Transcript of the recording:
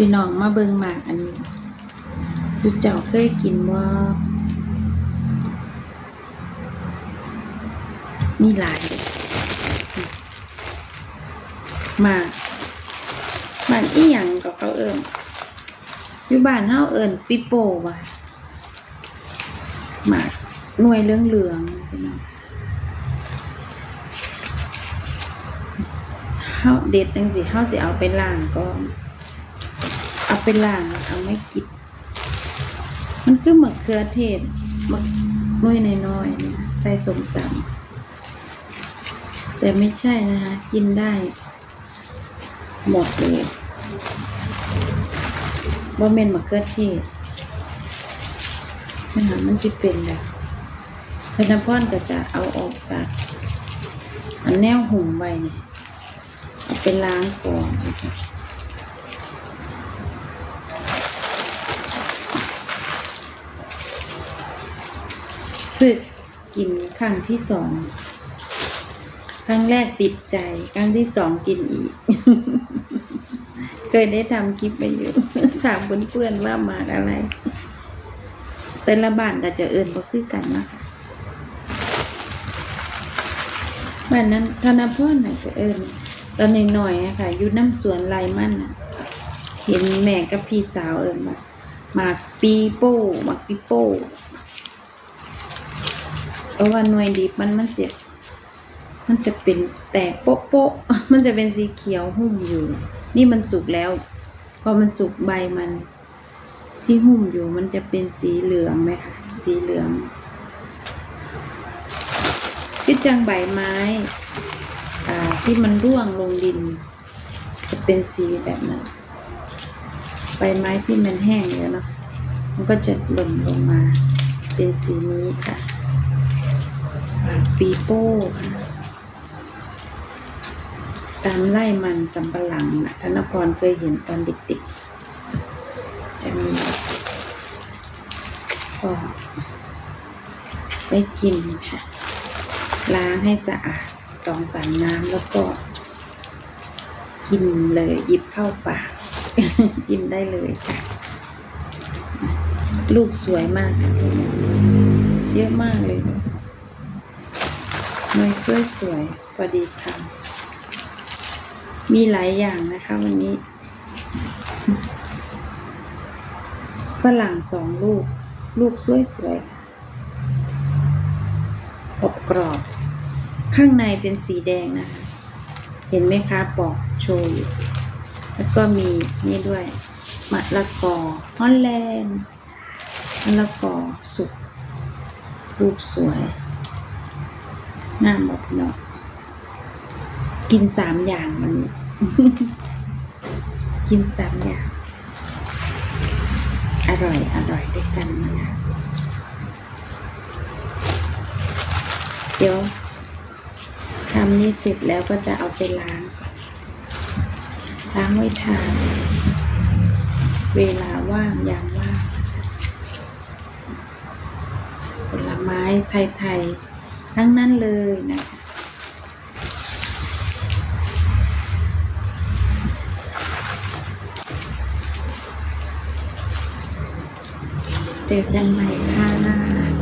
พี่น้องมาเบิงหมากอันนี้จุเจ้าเคยกินว่า มีหลายหมากหมากอีหยังก็เขาเอิ้นอยู่บ้านเฮาเอิ้นปิโป้ว่ะหมากหน่วยเหลืองๆพี่น้องเฮาเด็ดจังสิเฮาสิเอาไปล้างก่อน เอาไปล้างเอาไม่กินมันคือมะเขือเทศมะน้อยน้อยๆนะใส่สมตำแต่ไม่ใช่นะคะ กินได้ หมดเลยว่าเมนมะเขือเทศนะคะมันจะเป็นแบบพนักพอนก็จะเอาออกจากอันแนวหุ่มไว้เนี่ยเอาไปล้างก่อนนะคะ สึกกินครั้งที่สอง ครั้งแรกติดใจ ครั้งที่สองกินอีก เคยได้ทำคลิปไปอยู่ถามเพื่อนๆว่ามาอะไร แต่ละบ้านก็จะเอินบ่คือกันนะคะบ้านนั้นธนพรน่ะจะเอินตอนหน่อยๆอะค่ะอยู่น้ำสวนไรมั่นเห็นแม่กับพี่สาวเอินมาหมากปีโป้หมากปีโป้ เพราะว่าหน่วยดิบมันมันจะมันจะเป็นแตกโป๊ะโป๊ะมันจะเป็นสีเขียวหุ้มอยู่ นี่มันสุกแล้วพอมันสุกใบมัน ที่หุ้มอยู่มันจะเป็นสีเหลืองไหมคะสีเหลืองที่จังใบไม้อ่าที่มันร่วงลงดิน จะเป็นสีแบบนั้นใบไม้ที่มันแห้งแล้วเนาะมันก็จะหล่นลงมา เป็นสีนี้ค่ะ ปีโป้ค่ะตามไล่มันจำปะหลังนะธนพรเคยเห็นตอนเด็กๆ จะมีก็ได้กินค่ะ ล้างให้สะอาดสองสามน้ำแล้วก็ กินเลยหยิบเข้าปาก กินได้เลยค่ะ ลูกสวยมาก เยอะมากเลย หน่วยสวยสวยพอดีคำมีหลายอย่างนะคะวันนี้ฝรั่งสองลูก ลูกสวยสวยอบกรอบ ข้างในเป็นสีแดงนะคะ เห็นไหมคะปอกโชว์อยู่แล้วก็มีนี่ด้วยมะละกอฮอลแลนด์มะละกอสุกรูปสวย งามบอกเนาะกินสามอย่างวันกินสามอย่าง อร่อย อร่อยด้วยกันนะคะเดี๋ยวทำนี่เสร็จแล้วก็จะเอาไปล้าง ล้างไว้ทาน เวลาว่างยามว่างผลไม้ไทยๆ ทั้งนั้นเลยนะคะเจอกันใหม่ค่ะ